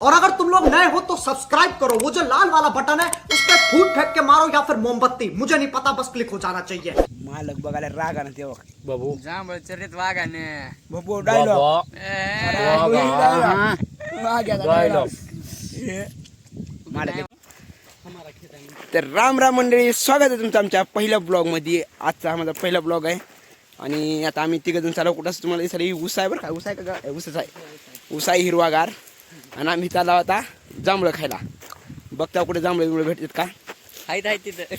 और अगर तुम लोग नए हो तो सब्सक्राइब करो। वो जो लाल वाला बटन है उस पर फूट फेंक के मारो या फिर मोमबत्ती। मुझे नहीं पता बस क्लिक हो जाना चाहिए। मालक बघायला रागा ना तेव्हा बाबू। जांभळ चरित वाघाने बबो डायलॉग डायलॉग तर राम राम मंडळी स्वागत आहे तुमचं आमच्या पहिल्या ब्लॉगमध्ये आजचा हा माझा पहिला ब्लॉग आहे. आणि आता आम्ही तिघं जण चालू. कुठं तुम्हाला ही ऊस आहे बरं का? ऊस आहे का ऊसच आहे. ऊस आहे हिरवागार. आणि आम्ही चालला होता जांभळं खायला. बघता कुठे जांभळे बिंबळे भेटतात का? आहेत आहेत तिथं.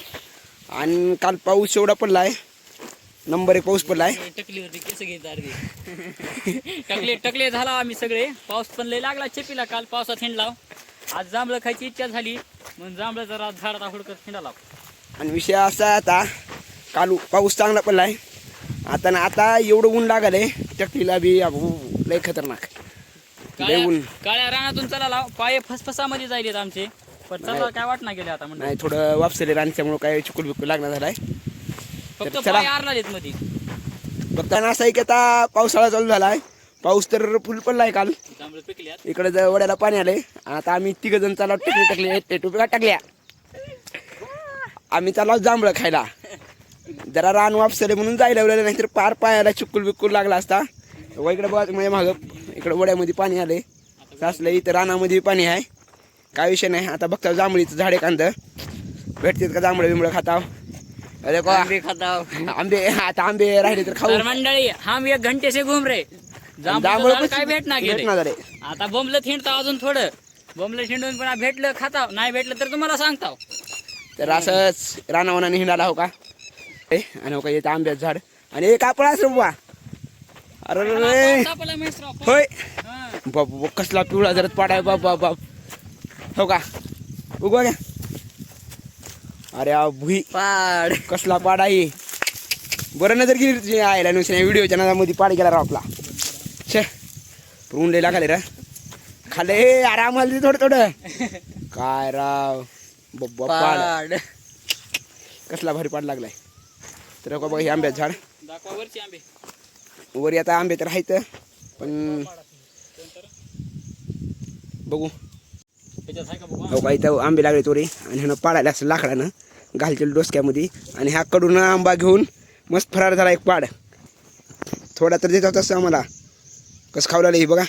आणि काल पाऊस एवढा पडला आहे नंबर एक पाऊस पडला आहे टकलीवरती केस घेत अर्धी. टकले टकले झाला आम्ही सगळे. पाऊस पण लय लागला चेपीला काल पावसात हिंडला आज जांभळं खायची इच्छा झाली. म्हणून जांभळं जरा झाडात हुडकत हिंडाला आणि विषय असा आहे आता काल पाऊस चांगला पडला आहे आता ना आता एवढं ऊन लागलं आहे टकलीला बी अबो, लय खतरनाक. लय काळ्या रानातून चला पाय फसफसामध्ये जायलेत आमचे. पण चला काय वाटणार गेले आता म्हणजे नाही थोडं वापसले रानच्यामुळं काय चिकूल बिकूल लागणार झालाय. फक्त तर चला. पाय आरलालेत मध्ये फक्त असं आहे की आता पावसाळा चालू झाला आहे पाऊस तर फुल पडला आहे काल पिकल्यात. इकडे जर वड्याला पाणी आलंय. आता आम्ही तिघ जण चालू टकली टाकले ते टोपी टाकल्या. आम्ही चालू जांभळं खायला. जरा रान वापसले म्हणून जायला लावलेलं नाही तर पार पायाला चिक्कूल बिक्कूल लागला असता. व इकडे बघा माझ्या मागं. इकडे वड्यामध्ये पाणी आले साचलं इथं रानामध्ये पाणी आहे. काय विषय नाही. आता बघता जांभळीचं झाड कांद. भेटतात का जांभळं बिंबळं खाताव? अरे का आंबे खाताव. आंबे आता आंबे राहिले तर खाऊ. मंडळी हम एक घंटे से घूम रे. जांभळं पण काय भेटणार भेटणार आता बोंबलं थिंडता अजून थोडं. बोंबलं थिंडून पुन्हा भेटलं खाता नाही भेटलं तर तुम्हाला सांगताव. तर असंच रानावनाने हिंडाला हो का? ए, आणि हो का येतं आंब्याचं झाड. आणि एक आपण असं बाबा अरे रे. होय. बाबू कसला पिवळा जरत पाडाय बाप बाप बाप. हो का? उगवा घ्या अरे भुई. पाड. कसला पाड आहे. बरं नजर गेली आयला नुसऱ्या व्हिडिओच्या नादामध्ये पाड गेला राव आपला. छे. ऊन लय लागाले रे. खाले हे आरामाला दे थोडं थोडं. काय राव? बब्बा पाड. कसला भारी पाड लागलाय. तर बघा हे आंब्याचं झाड. दाखवा वरची आंबे. वरी आता आंबे तर आहेत पण बघू. हो का इथं आंबे लागले तोरे आणि ह्यानं पाडायला असं लाकडानं घालतील डोसक्यामध्ये. आणि हा कडून आंबा घेऊन मस्त फरार झाला एक पाड. थोडा तर देत होता आम्हाला. कसं खावलं हे बघा.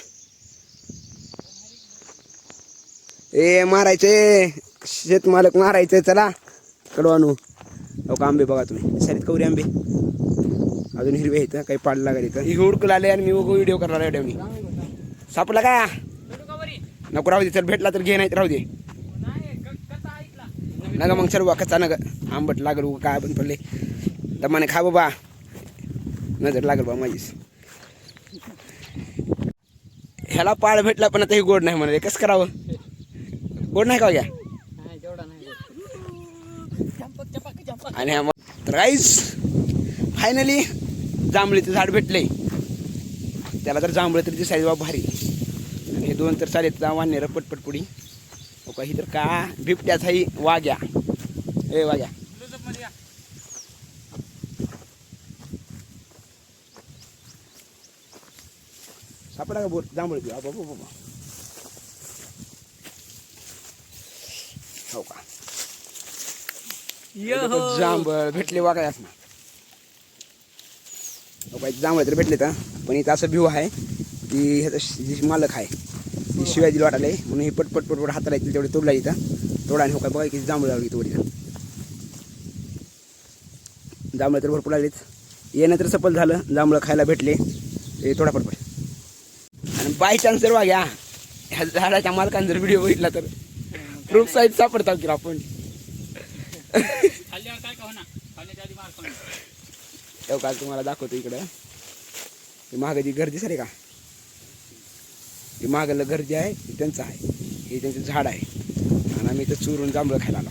ए मारायचे. शेतमालक मारायचे चला. कडवानू हो का आंबे बघा तुम्ही. सरीत कवरी आंबे. अजून हिरवे आहेत काही पाड लागले इथं ही हुडकू आले आणि मी व्हिडिओ करणार आहे मी सापला का? नको राहू दे चल भेटला तर घे नाही तर राहू दे. नका मग सर्व कच्चा नग. आंबट लागल उगा काय पण पडले. दमाने खा बाबा. नजर लागल बा माझीच. ह्याला पाळ भेटला पण आता हे गोड नाही म्हणाले. कसं करावं? गोड नाही का घ्या आणि हा तर काहीच फायनली जांभळीचं झाड भेटले त्याला तर जांभळं तर दिसायचं बा भारी. आणि हे दोन तर चालेल वाढणार पटपटपुडी हो का ही तर का बिबट्याच आहे वाघ्या. ए वाघ्या. सापडा का बोल जांभळ बाबा बाबा हो का. यो हो. जांभळ भेटले वागाय असणार इथे जांभळ तर भेटले तर पण इथं असं व्ह्यू आहे की ह्याचा मालक आहे ती शिवाय दिली वाटायला म्हणून हे पटपट पटपट हाताला येतील तेवढे तोडला इथं. तोडा आणि हो काय बघा की जांभळ लागली तोडी जांभळ तर भरपूर लागलीत. येणं तर सफल झालं जांभळं खायला भेटले. ते थोडा पटपट आणि बाय चान्स जर वाग्या ह्या झाडाच्या मालकाने जर व्हिडिओ बघितला तर. प्रूफ साईज सापडतात की आपण. का होणार तुम्हाला दाखवतो इकडं. ही मागं जी गर्दी सरे का? ही मागलं गर्दी आहे ही त्यांचं आहे. हे त्यांचं झाड आहे. आणि आम्ही इथं चुरून जांभळं खायला आलो.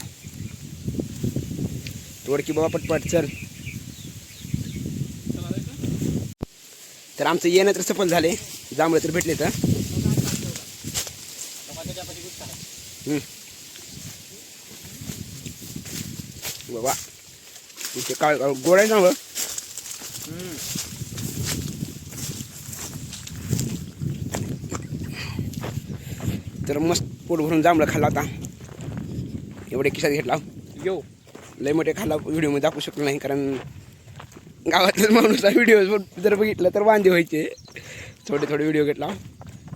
तोडकी बाबा पटपट चल. तर आमचं येणं तर सफल झाले. जांभळं तर भेटले तर बाबा तुमचे काळ गोड आहे जांभळं. तर मस्त पोट भरून जांभळं खाल्ला होता एवढे खिशात घेतला. यो. लय मोठे खाल्ला व्हिडिओमध्ये दाखवू शकलो नाही कारण गावातलाच माणूस व्हिडिओ जर बघितलं तर वांदे व्हायचे. थोडे थोडे व्हिडिओ घेतला.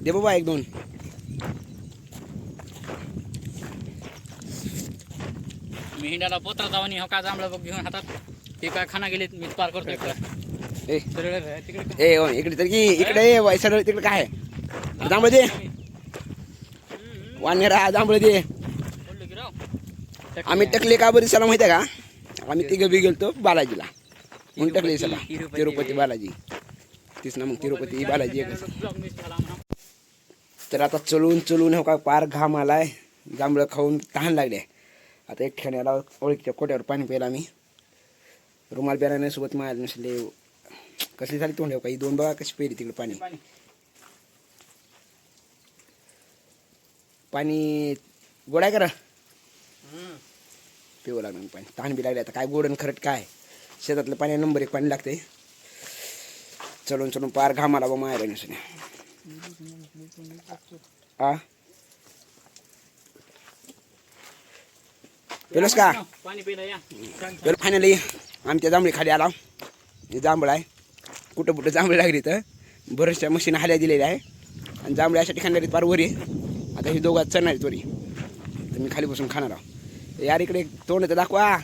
दे बाबा एक दोन. मी हिंडाला पोत्रा जाऊन हो का जांभळं बघ घेऊन हातात. ते काय खाना गेले मी पार आहे, तिकडे ए ओ, इकडे तर की इकडे ये वाय, सरळ तिकडे काय जांभळं दे वानेरा जांभळं दे आम्ही टकले का बरं दिसायला माहिती आहे का? आम्ही तिघं बी गेलतो बालाजीला. म्हणून टकले दिसायला तिरुपती. बालाजी. तीच ना मग तिरुपती बालाजी एकच. तर आता चलून चलून हो का पार घाम आलाय. जांभळं खाऊन तहान लागले. आता एक ठिकाणी आला ओळखीच्या कोट्यावर पाणी प्यायला आम्ही. रुमाल प्यायला सोबत मायाला नसले कसली झाली तोंड काही दोन बघा कशी पेरी तिकडे पाणी. पाणी. गोडाय करा. पिऊ लागणार पाणी. तहान बी लागले. आता काय गोडन खरट काय? शेतातलं पाणी नंबर एक पाणी लागते चलून चलून पार घाम आला बा मायाला नसले आ? पेलोस का? पाणी पिलं फायनली आमच्या जांभळी खाली आला. हे जांभळ आहे कुठं कुठं जांभळे लागली तर बऱ्याचशा मशीन हाल्या दिलेल्या आहे. आणि जांभळे अशा ठिकाणी लागली पार वरी आता हे दोघात चढणार आहेत वरी. तर मी खाली बसून खाणार आहो यार इकडे तोंड तर दाखवा.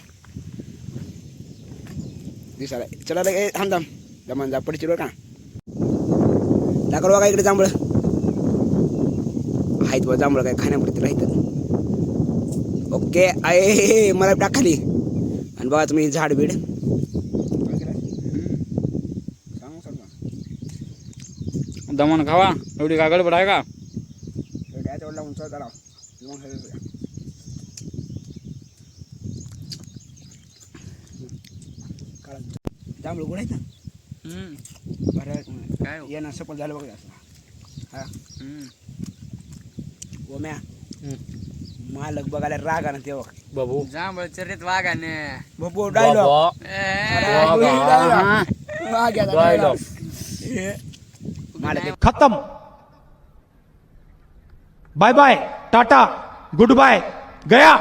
दिसायला चला रे थांब थांब दमान जा पडची का? दाखव बघा इकडे जांभळं. आहेत बा जांभळं काय खाण्यापुरती राहतं ओके आहे मला टाक खाली. आणि बघा तुम्ही झाड बीड दमन खावा एवढी काय गडबड आहे का जांभळं गोड आहेत ना हम्म. बरं काय हो? येणं सफल झालं बघा असं हा हम्म. ओम्या मालक बघायला राग आला तेव्हा बाबू जांभळ चरित वाघाने बबो डायलॉग डायलॉग मालक खत्म. Bye bye tata goodbye गया.